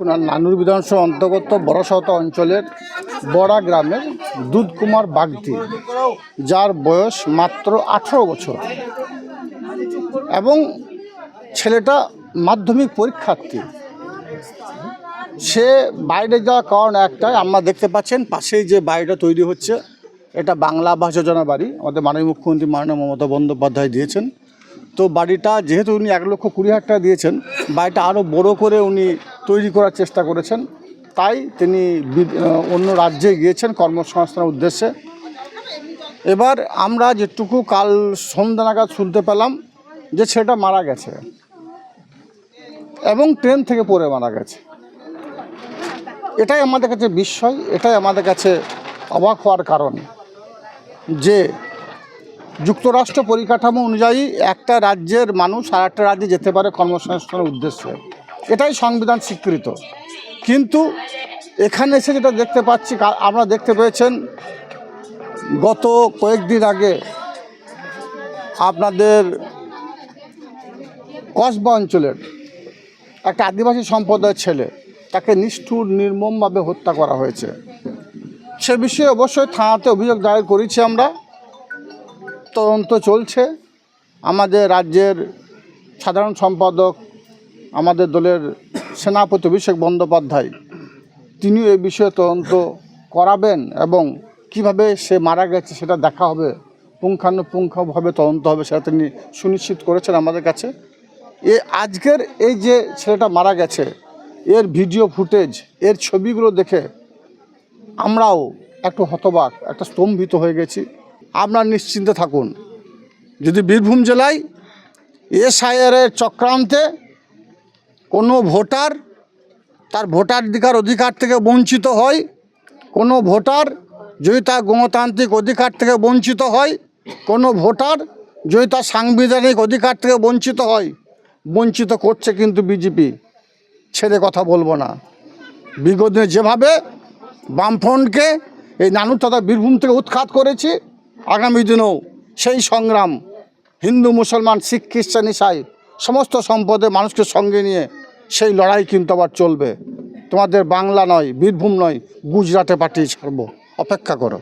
নানুর বিধানসভা অন্তর্গত বড়সত অঞ্চলের বড়া গ্রামের দুধকুমার বাগদি, যার বয়স মাত্র আঠারো বছর। এবং ছেলেটা মাধ্যমিক পরীক্ষার্থী। সে বাইরে যাওয়ার কারণ একটাই, আমরা দেখতে পাচ্ছেন পাশেই যে বাড়িটা তৈরি হচ্ছে, এটা বাংলা আবাস যোজনা বাড়ি আমাদের মাননীয় মুখ্যমন্ত্রী মাননীয় মমতা বন্দ্যোপাধ্যায় দিয়েছেন। তো বাড়িটা যেহেতু উনি এক লক্ষ কুড়ি হাজার টাকা দিয়েছেন, বাড়িটা আরও বড় করে উনি তৈরি করার চেষ্টা করেছেন। তাই তিনি অন্য রাজ্যে গিয়েছেন কর্মসংস্থানের উদ্দেশ্যে। এবার আমরা যেটুকু কাল সন্ধ্যা নাগাদ শুনতে পেলাম যে ছেলেটা মারা গেছে এবং ট্রেন থেকে পড়ে মারা গেছে। এটাই আমাদের কাছে বিস্ময়, এটাই আমাদের কাছে অবাক হওয়ার কারণ যে যুক্তরাষ্ট্র পরিকাঠামো অনুযায়ী একটা রাজ্যের মানুষ আর একটা রাজ্যে যেতে পারে কর্মসংস্থানের উদ্দেশ্যে। এটাই সংবিধান স্বীকৃত। কিন্তু এখানে এসে যেটা দেখতে পাচ্ছি আমরা দেখতে পেয়েছেন, গত কয়েকদিন আগে আপনাদের কসবা অঞ্চলের একটা আদিবাসী সম্প্রদায়ের ছেলে, তাকে নিষ্ঠুর, নির্মমভাবে হত্যা করা হয়েছে। সে বিষয়ে অবশ্যই থানাতে অভিযোগ দায়ের করেছি আমরা। তদন্ত চলছে। আমাদের রাজ্যের সাধারণ সম্পাদক আমাদের দলের সেনাপতি অভিষেক বন্দ্যোপাধ্যায়, তিনিও এই বিষয়ে তদন্ত করাবেন এবং কীভাবে সে মারা গেছে সেটা দেখা হবে, পুঙ্খানুপুঙ্খভাবে তদন্ত হবে সেটা তিনি সুনিশ্চিত করেছেন আমাদের কাছে। এ আজকের এই যে ছেলেটা মারা গেছে, এর ভিডিও ফুটেজ, এর ছবিগুলো দেখে আমরাও একটু হতবাক, একটা স্তম্ভিত হয়ে গেছি। আপনারা নিশ্চিন্তে থাকুন। যদি বীরভূম জেলায় এসআইআরের চক্রান্তে কোনো ভোটার তার ভোটাধিকার অধিকার থেকে বঞ্চিত হয়। কোনো ভোটার যদি তার গণতান্ত্রিক অধিকার থেকে বঞ্চিত হয়, কোনো ভোটার যদি তার সাংবিধানিক অধিকার থেকে বঞ্চিত হয়, বঞ্চিত করছে কিন্তু বিজেপি। ছেড়ে কথা বলব না। বিগত যেভাবে বামফ্রন্টকে এই নানু তথা বীরভূম থেকে উৎখাত করেছি, আগামী দিনেও সেই সংগ্রাম হিন্দু, মুসলমান, শিখ, খ্রিস্টান, ইসাই সমস্ত সম্পদে মানুষকে সঙ্গে নিয়ে সেই লড়াই কিন্তু আবার চলবে। তোমাদের বাংলা নয়, বীরভূম নয়, গুজরাটে পাঠিয়ে ছাড়বো। অপেক্ষা করো।